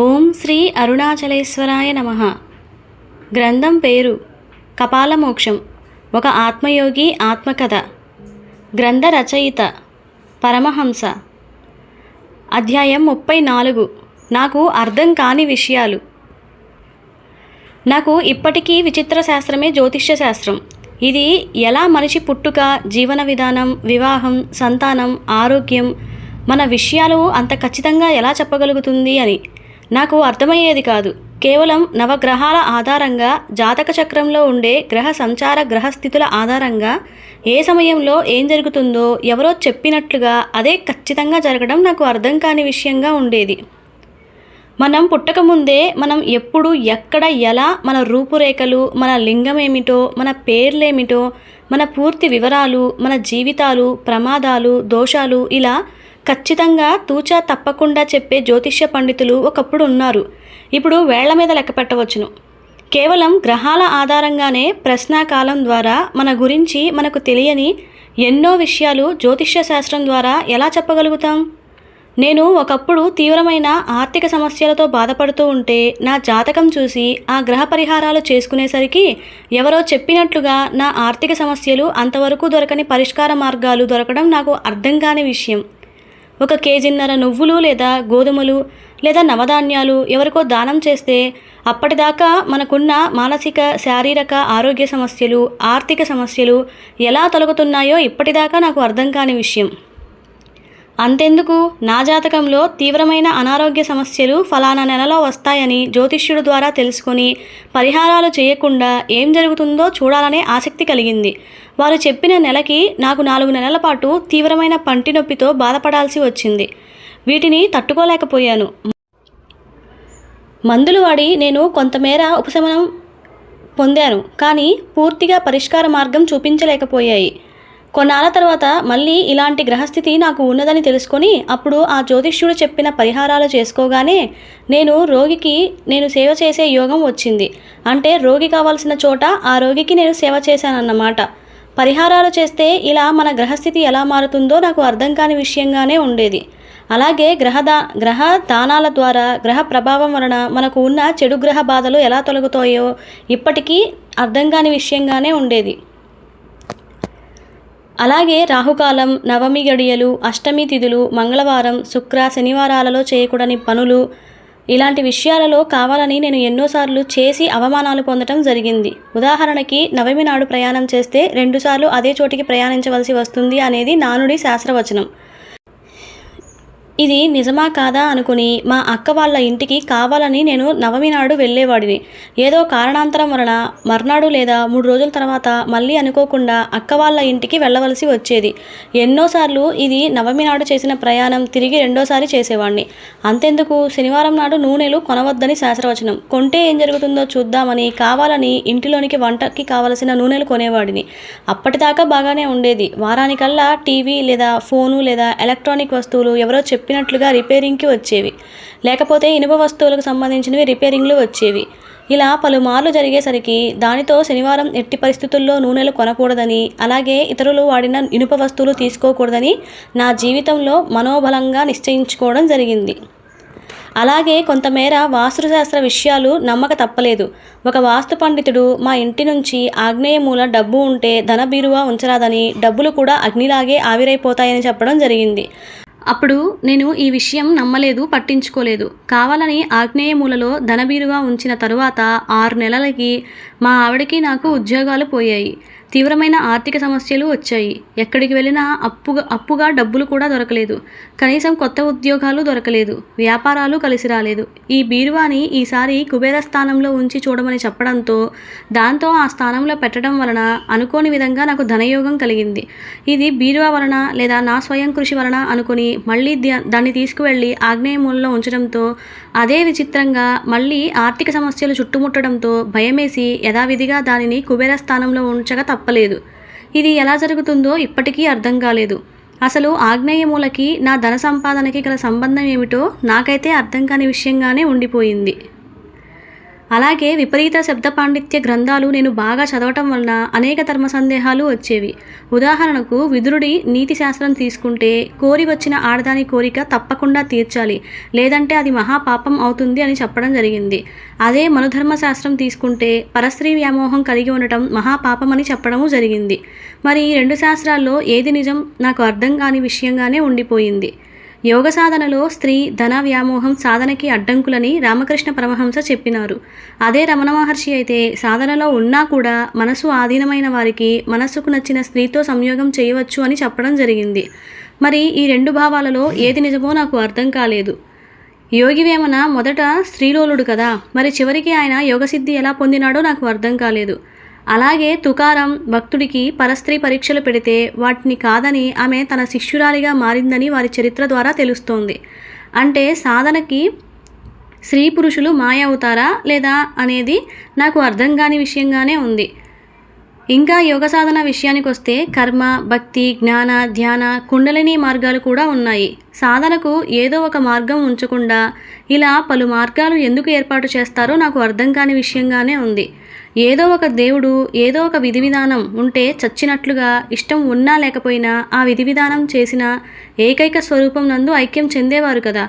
ఓం శ్రీ అరుణాచలేశ్వరాయ నమ. గ్రంథం పేరు కపాలమోక్షం. ఒక ఆత్మయోగి ఆత్మకథ. గ్రంథ రచయిత పరమహంస. అధ్యాయం ముప్పై నాలుగు. నాకు అర్థం కాని విషయాలు. నాకు ఇప్పటికీ విచిత్ర శాస్త్రమే జ్యోతిష్య శాస్త్రం. ఇది ఎలా మనిషి పుట్టుక జీవన విధానం వివాహం సంతానం ఆరోగ్యం మన విషయాలు అంత ఖచ్చితంగా ఎలా చెప్పగలుగుతుంది అని. నాకు అర్థమయ్యేది కాదు. కేవలం నవగ్రహాల ఆధారంగా జాతక చక్రంలో ఉండే గ్రహ సంచార గ్రహస్థితుల ఆధారంగా ఏ సమయంలో ఏం జరుగుతుందో ఎవరో చెప్పినట్లుగా అదే ఖచ్చితంగా జరగడం నాకు అర్థం కాని విషయంగా ఉండేది. మనం పుట్టకముందే మనం ఎప్పుడు ఎక్కడ ఎలా మన రూపురేఖలు మన లింగం ఏమిటో మన పేర్లేమిటో మన పూర్తి వివరాలు మన జీవితాలు ప్రమాదాలు దోషాలు ఇలా ఖచ్చితంగా తూచా తప్పకుండా చెప్పే జ్యోతిష్య పండితులు ఒకప్పుడు ఉన్నారు. ఇప్పుడు వేళ్ళ మీద లెక్క పెట్టవచ్చును. కేవలం గ్రహాల ఆధారంగానే ప్రశ్నాకాలం ద్వారా మన గురించి మనకు తెలియని ఎన్నో విషయాలు జ్యోతిష్య శాస్త్రం ద్వారా ఎలా చెప్పగలుగుతాం? నేను ఒకప్పుడు తీవ్రమైన ఆర్థిక సమస్యలతో బాధపడుతూ ఉంటే నా జాతకం చూసి ఆ గ్రహ పరిహారాలు చేసుకునేసరికి ఎవరో చెప్పినట్లుగా నా ఆర్థిక సమస్యలు అంతవరకు దొరకని పరిష్కార మార్గాలు దొరకడం నాకు అర్థం కాని విషయం. ఒక కేజీన్నర నువ్వులు లేదా గోధుమలు లేదా నవధాన్యాలు ఎవరికో దానం చేస్తే అప్పటిదాకా మనకున్న మానసిక శారీరక ఆరోగ్య సమస్యలు ఆర్థిక సమస్యలు ఎలా తొలగుతున్నాయో ఇప్పటిదాకా నాకు అర్థం కాని విషయం. అంతెందుకు? నా జాతకంలో తీవ్రమైన అనారోగ్య సమస్యలు ఫలానా నెలలో వస్తాయని జ్యోతిష్యుడు ద్వారా తెలుసుకొని పరిహారాలు చేయకుండా ఏం జరుగుతుందో చూడాలనే ఆసక్తి కలిగింది. వారు చెప్పిన నెలకి నాకు నాలుగు నెలల పాటు తీవ్రమైన పంటి నొప్పితో బాధపడాల్సి వచ్చింది. వీటిని తట్టుకోలేకపోయాను. మందులు వాడి నేను కొంతమేర ఉపశమనం పొందాను కానీ పూర్తిగా పరిష్కార మార్గం చూపించలేకపోయాయి. కొన్నాళ్ళ తర్వాత మళ్ళీ ఇలాంటి గ్రహస్థితి నాకు ఉన్నదని తెలుసుకొని అప్పుడు ఆ జ్యోతిష్యుడు చెప్పిన పరిహారాలు చేసుకోగానే నేను రోగికి నేను సేవ చేసే యోగం వచ్చింది. అంటే రోగి కావాల్సిన చోట ఆ రోగికి నేను సేవ చేశానన్నమాట. పరిహారాలు చేస్తే ఇలా మన గ్రహస్థితి ఎలా మారుతుందో నాకు అర్థం కాని విషయంగానే ఉండేది. అలాగే గ్రహదా గ్రహ దానాల ద్వారా గ్రహ ప్రభావం వలన మనకు ఉన్న చెడు గ్రహ బాధలు ఎలా తొలగుతాయో ఇప్పటికీ అర్థం కాని విషయంగానే ఉండేది. అలాగే రాహుకాలం నవమి గడియలు అష్టమి తిథులు మంగళవారం శుక్ర శనివారాలలో చేయకూడని పనులు ఇలాంటి విషయాలలో కావాలని నేను ఎన్నోసార్లు చేసి అవమానాలు పొందటం జరిగింది. ఉదాహరణకి నవమి నాడు ప్రయాణం చేస్తే రెండుసార్లు అదే చోటికి ప్రయాణించవలసి వస్తుంది అనేది నానుడి శాస్త్రవచనం. ఇది నిజమా కాదా అనుకుని మా అక్క వాళ్ళ ఇంటికి కావాలని నేను నవమి నాడు వెళ్ళేవాడిని. ఏదో కారణాంతరం వలన మర్నాడు లేదా మూడు రోజుల తర్వాత మళ్ళీ అనుకోకుండా అక్క వాళ్ళ ఇంటికి వెళ్ళవలసి వచ్చేది. ఎన్నోసార్లు ఇది నవమి నాడు చేసిన ప్రయాణం తిరిగి రెండోసారి చేసేవాడిని అంతెందుకు? శనివారం నాడు నూనెలు కొనవద్దని శాస్త్రవచనం. కొంటే ఏం జరుగుతుందో చూద్దామని కావాలని ఇంటిలోనికి వంటకి కావలసిన నూనెలు కొనేవాడిని. అప్పటిదాకా బాగానే ఉండేది. వారానికల్లా టీవీ లేదా ఫోను లేదా ఎలక్ట్రానిక్ వస్తువులు ఎవరో చెప్పినట్లుగా రిపేరింగ్కి వచ్చేవి. లేకపోతే ఇనుప వస్తువులకు సంబంధించినవి రిపేరింగ్లు వచ్చేవి. ఇలా పలుమార్లు జరిగేసరికి దానితో శనివారం ఎట్టి పరిస్థితుల్లో నూనెలు కొనకూడదని అలాగే ఇతరులు వాడిన ఇనుప వస్తువులు తీసుకోకూడదని నా జీవితంలో మనోబలంగా నిశ్చయించుకోవడం జరిగింది. అలాగే కొంతమేర వాస్తుశాస్త్ర విషయాలు నమ్మక తప్పలేదు. ఒక వాస్తు పండితుడు మా ఇంటి నుంచి ఆగ్నేయ మూల డబ్బు ఉంటే ధన బీరువా ఉంచరాదని డబ్బులు కూడా అగ్నిలాగే ఆవిరైపోతాయని చెప్పడం జరిగింది. అప్పుడు నేను ఈ విషయం నమ్మలేదు పట్టించుకోలేదు. కావాలని ఆగ్నేయ మూలలో ధనబీరుగా ఉంచిన తరువాత ఆరు నెలలకి మా ఆవిడకి నాకు ఉద్యోగాలు పోయాయి. తీవ్రమైన ఆర్థిక సమస్యలు వచ్చాయి. ఎక్కడికి వెళ్ళినా అప్పుగా అప్పుగా డబ్బులు కూడా దొరకలేదు. కనీసం కొత్త ఉద్యోగాలు దొరకలేదు. వ్యాపారాలు కలిసి రాలేదు. ఈ బీరువాని ఈసారి కుబేర స్థానంలో ఉంచి చూడమని చెప్పడంతో దాంతో ఆ స్థానంలో పెట్టడం వలన అనుకోని విధంగా నాకు ధనయోగం కలిగింది. ఇది బీరువా వలన లేదా నా స్వయం కృషి వలన అనుకుని మళ్ళీ దాన్ని తీసుకువెళ్ళి ఆగ్నేయ మూలలో ఉంచడంతో అదే విచిత్రంగా మళ్ళీ ఆర్థిక సమస్యలు చుట్టుముట్టడంతో భయమేసి యథావిధిగా దానిని కుబేర స్థానంలో ఉంచక తప్పలేదు. ఇది ఎలా జరుగుతుందో ఇప్పటికీ అర్థం కాలేదు. అసలు ఆగ్నేయ మూలకి నా ధన సంపాదనకి గల సంబంధం ఏమిటో నాకైతే అర్థం కాని విషయంగానే ఉండిపోయింది. అలాగే విపరీత శబ్ద పాండిత్య గ్రంథాలు నేను బాగా చదవటం వలన అనేక ధర్మ సందేహాలు వచ్చేవి. ఉదాహరణకు విదురుడి నీతి శాస్త్రం తీసుకుంటే కోరి వచ్చిన ఆడదాని కోరిక తప్పకుండా తీర్చాలి. లేదంటే అది మహాపాపం అవుతుంది అని చెప్పడం జరిగింది. అదే మనుధర్మ శాస్త్రం తీసుకుంటే పరస్త్రీ వ్యామోహం కలిగి ఉండటం మహాపాపం అని చెప్పడము జరిగింది. మరి ఈ రెండు శాస్త్రాల్లో ఏది నిజం? నాకు అర్థం కాని విషయంగానే ఉండిపోయింది. యోగ సాధనలో స్త్రీ ధన వ్యామోహం సాధనకి అడ్డంకులని రామకృష్ణ పరమహంస చెప్పినారు. అదే రమణ మహర్షి అయితే సాధనలో ఉన్నా కూడా మనసు ఆధీనమైన వారికి మనస్సుకు నచ్చిన స్త్రీతో సంయోగం చేయవచ్చు అని చెప్పడం జరిగింది. మరి ఈ రెండు భావాలలో ఏది నిజమో నాకు అర్థం కాలేదు. యోగి వేమన మొదట స్త్రీలోలుడు కదా మరి చివరికి ఆయన యోగసిద్ధి ఎలా పొందినాడో నాకు అర్థం కాలేదు. అలాగే తుకారం భక్తుడికి పరస్త్రీ పరీక్షలు పెడితే వాటిని కాదని ఆమె తన శిష్యురాలిగా మారిందని వారి చరిత్ర ద్వారా తెలుస్తోంది. అంటే సాధనకి స్త్రీ పురుషులు మాయ అవుతారా లేదా అనేది నాకు అర్థం కాని విషయంగానే ఉంది. ఇంకా యోగ సాధన విషయానికి వస్తే కర్మ భక్తి జ్ఞాన ధ్యాన కుండలిని మార్గాలు కూడా ఉన్నాయి. సాధనకు ఏదో ఒక మార్గం ఉంచకుండా ఇలా పలు మార్గాలు ఎందుకు ఏర్పాటు చేస్తారో నాకు అర్థం కాని విషయంగానే ఉంది. ఏదో ఒక దేవుడు ఏదో ఒక విధి విధానం ఉంటే చచ్చినట్లుగా ఇష్టం ఉన్నా లేకపోయినా ఆ విధి విధానం చేసిన ఏకైక స్వరూపం నందు ఐక్యం చెందేవారు కదా.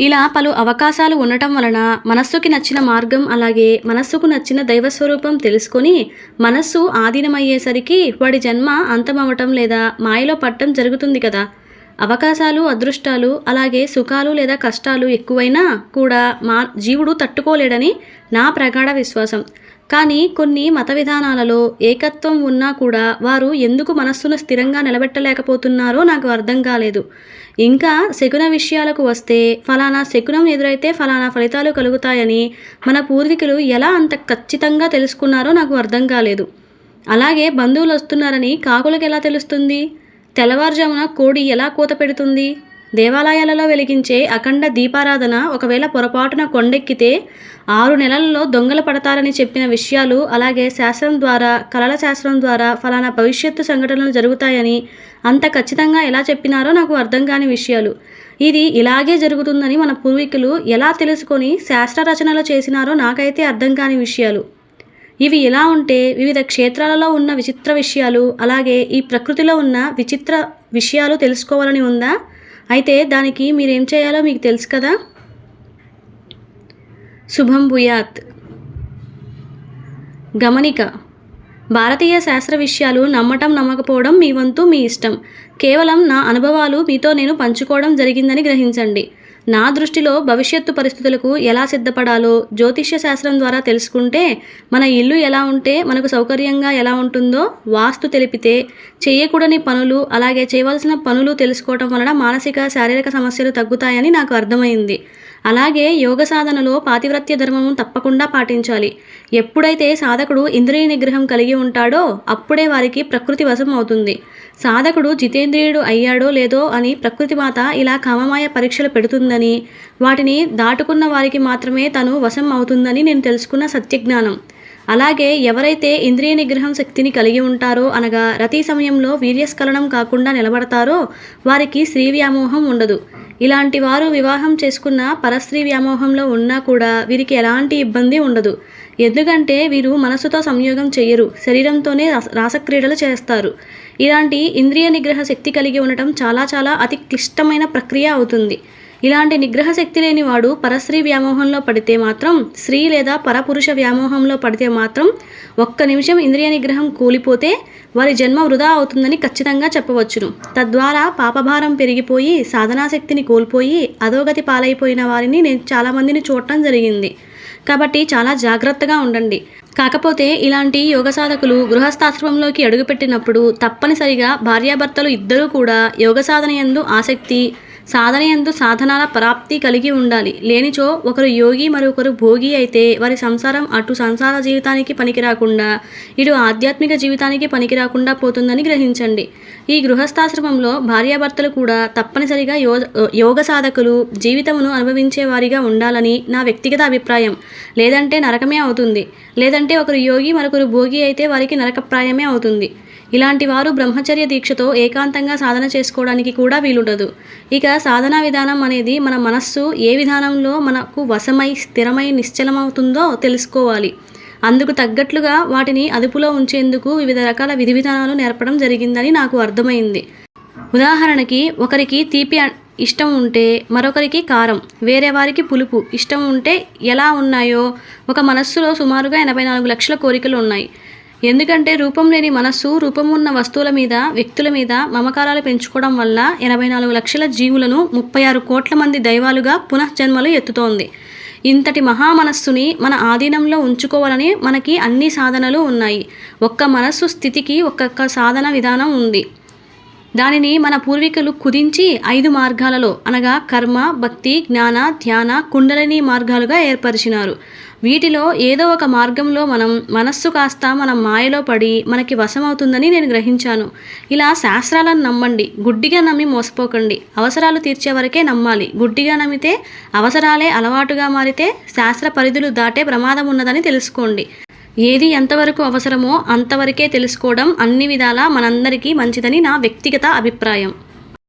ఇలా పలు అవకాశాలు ఉండటం వలన మనస్సుకి నచ్చిన మార్గం అలాగే మనస్సుకు నచ్చిన దైవస్వరూపం తెలుసుకొని మనస్సు ఆధీనమయ్యేసరికి వాడి జన్మ అంతమవటం లేదా మాయలో పట్టడం జరుగుతుంది కదా. అవకాశాలు అదృష్టాలు అలాగే సుఖాలు లేదా కష్టాలు ఎక్కువైనా కూడా మా జీవుడు తట్టుకోలేడని నా ప్రగాఢ విశ్వాసం. కానీ కొన్ని మత విధానాలలో ఏకత్వం ఉన్నా కూడా వారు ఎందుకు మనస్సును స్థిరంగా నిలబెట్టలేకపోతున్నారో నాకు అర్థం కాలేదు. ఇంకా శకున విషయాలకు వస్తే ఫలానా శకునం ఎదురైతే ఫలానా ఫలితాలు కలుగుతాయని మన పూర్వీకులు ఎలా అంత ఖచ్చితంగా తెలుసుకున్నారో నాకు అర్థం కాలేదు. అలాగే బంధువులు వస్తున్నారని కాకులకు ఎలా తెలుస్తుంది? తెల్లవారుజామున కోడి ఎలా కూత పెడుతుంది? దేవాలయాలలో వెలిగించే అఖండ దీపారాధన ఒకవేళ పొరపాటున కొండెక్కితే ఆరు నెలలలో దొంగలు పడతారని చెప్పిన విషయాలు అలాగే శాస్త్రం ద్వారా కళల శాస్త్రం ద్వారా ఫలానా భవిష్యత్తు సంఘటనలు జరుగుతాయని అంత ఖచ్చితంగా ఎలా చెప్పినారో నాకు అర్థం కాని విషయాలు. ఇది ఇలాగే జరుగుతుందని మన పూర్వీకులు ఎలా తెలుసుకొని శాస్త్ర రచనలు చేసినారో నాకైతే అర్థం కాని విషయాలు. ఇవి ఎలా ఉంటే వివిధ క్షేత్రాలలో ఉన్న విచిత్ర విషయాలు అలాగే ఈ ప్రకృతిలో ఉన్న విచిత్ర విషయాలు తెలుసుకోవాలని ఉందా? అయితే దానికి మీరేం చేయాలో మీకు తెలుసు కదా? శుభం భూయాత్. గమనిక. భారతీయ శాస్త్ర విషయాలు నమ్మటం నమ్మకపోవడం మీ వంతు మీ ఇష్టం. కేవలం నా అనుభవాలు మీతో నేను పంచుకోవడం జరిగిందని గ్రహించండి. నా దృష్టిలో భవిష్యత్తు పరిస్థితులకు ఎలా సిద్ధపడాలో జ్యోతిష్య శాస్త్రం ద్వారా తెలుసుకుంటే మన ఇల్లు ఎలా ఉంటే మనకు సౌకర్యంగా ఎలా ఉంటుందో వాస్తు తెలిపితే చేయకూడని పనులు అలాగే చేయవలసిన పనులు తెలుసుకోవటం వలన మానసిక శారీరక సమస్యలు తగ్గుతాయని నాకు అర్థమైంది. అలాగే యోగ సాధనలో పాతివ్రత్య ధర్మము తప్పకుండా పాటించాలి. ఎప్పుడైతే సాధకుడు ఇంద్రియ నిగ్రహం కలిగి ఉంటాడో అప్పుడే వారికి ప్రకృతి వశం అవుతుంది. సాధకుడు జితేంద్రియుడు అయ్యాడో లేదో అని ప్రకృతి మాత ఇలా కామమాయ పరీక్షలు పెడుతుందని వాటిని దాటుకున్న వారికి మాత్రమే తను వశం అవుతుందని నేను తెలుసుకున్న సత్యజ్ఞానం. అలాగే ఎవరైతే ఇంద్రియ నిగ్రహం శక్తిని కలిగి ఉంటారో అనగా రతి సమయంలో వీర్యస్ఖలనం కాకుండా నిలబడతారో వారికి స్త్రీ వ్యామోహం ఉండదు. ఇలాంటి వారు వివాహం చేసుకున్న పరస్త్రీ వ్యామోహంలో ఉన్నా కూడా వీరికి ఎలాంటి ఇబ్బంది ఉండదు. ఎందుకంటే వీరు మనసుతో సంయోగం చేయరు శరీరంతోనే రాస రాసక్రీడలు చేస్తారు. ఇలాంటి ఇంద్రియ నిగ్రహ శక్తి కలిగి ఉండటం చాలా చాలా అతి క్లిష్టమైన ప్రక్రియ అవుతుంది. ఇలాంటి నిగ్రహ శక్తి లేని వాడు పరస్త్రీ వ్యామోహంలో పడితే మాత్రం స్త్రీ లేదా పరపురుష వ్యామోహంలో పడితే మాత్రం ఒక్క నిమిషం ఇంద్రియ నిగ్రహం కూలిపోతే వారి జన్మ వృధా అవుతుందని ఖచ్చితంగా చెప్పవచ్చును. తద్వారా పాపభారం పెరిగిపోయి సాధనాశక్తిని కోల్పోయి అధోగతి పాలైపోయిన వారిని నేను చాలామందిని చూడటం జరిగింది. కాబట్టి చాలా జాగ్రత్తగా ఉండండి. కాకపోతే ఇలాంటి యోగ సాధకులు గృహస్థాశ్రమంలోకి అడుగుపెట్టినప్పుడు తప్పనిసరిగా భార్యాభర్తలు ఇద్దరూ కూడా యోగ సాధన యందు ఆసక్తి సాధన ఎందు సాధనాల ప్రాప్తి కలిగి ఉండాలి. లేనిచో ఒకరు యోగి మరొకరు భోగి అయితే వారి సంసారం అటు సంసార జీవితానికి పనికిరాకుండా ఇటు ఆధ్యాత్మిక జీవితానికి పనికిరాకుండా పోతుందని గ్రహించండి. ఈ గృహస్థాశ్రమంలో భార్యాభర్తలు కూడా తప్పనిసరిగా యో యోగ సాధకులు జీవితమును అనుభవించే వారిగా ఉండాలని నా వ్యక్తిగత అభిప్రాయం. లేదంటే నరకమే అవుతుంది. లేదంటే ఒకరు యోగి మరొకరు భోగి అయితే వారికి నరకప్రాయమే అవుతుంది. ఇలాంటి వారు బ్రహ్మచర్య దీక్షతో ఏకాంతంగా సాధన చేసుకోవడానికి కూడా వీలుండదు. ఇక సాధనా విధానం అనేది మన మనస్సు ఏ విధానంలో మనకు వశమై స్థిరమై నిశ్చలమవుతుందో తెలుసుకోవాలి. అందుకు తగ్గట్లుగా వాటిని అదుపులో ఉంచేందుకు వివిధ రకాల విధి విధానాలు నేర్పడం జరిగిందని నాకు అర్థమైంది. ఉదాహరణకి ఒకరికి తీపి ఇష్టం ఉంటే మరొకరికి కారం వేరే వారికి పులుపు ఇష్టం ఉంటే ఎలా ఉన్నాయో. ఒక మనస్సులో సుమారుగా ఎనభై నాలుగు లక్షల కోరికలు ఉన్నాయి. ఎందుకంటే రూపం లేని మనస్సు రూపం ఉన్న వస్తువుల మీద వ్యక్తుల మీద మమకారాలు పెంచుకోవడం వల్ల ఎనభై నాలుగు లక్షల జీవులను ముప్పై ఆరు కోట్ల మంది దైవాలుగా పునఃజన్మలు ఎత్తుతోంది. ఇంతటి మహామనస్సుని మన ఆధీనంలో ఉంచుకోవాలని మనకి అన్ని సాధనలు ఉన్నాయి. ఒక్క మనస్సు స్థితికి ఒక్కొక్క సాధన విధానం ఉంది. దానిని మన పూర్వీకులు కుదించి ఐదు మార్గాలలో అనగా కర్మ భక్తి జ్ఞాన ధ్యాన కుండలిని మార్గాలుగా ఏర్పరిచినారు. వీటిలో ఏదో ఒక మార్గంలో మనం మనస్సు కాస్త మన మాయలో పడి మనకి వశమవుతుందని నేను గ్రహించాను. ఇలా శాస్త్రాలను నమ్మండి. గుడ్డిగా నమ్మి మోసపోకండి. అవసరాలు తీర్చే వరకే నమ్మాలి. గుడ్డిగా నమ్మితే అవసరాలే అలవాటుగా మారితే శాస్త్ర పరిధులు దాటే ప్రమాదం ఉన్నదని తెలుసుకోండి. ఏది ఎంతవరకు అవసరమో అంతవరకే తెలుసుకోవడం అన్ని విధాలా మనందరికీ మంచిదని నా వ్యక్తిగత అభిప్రాయం.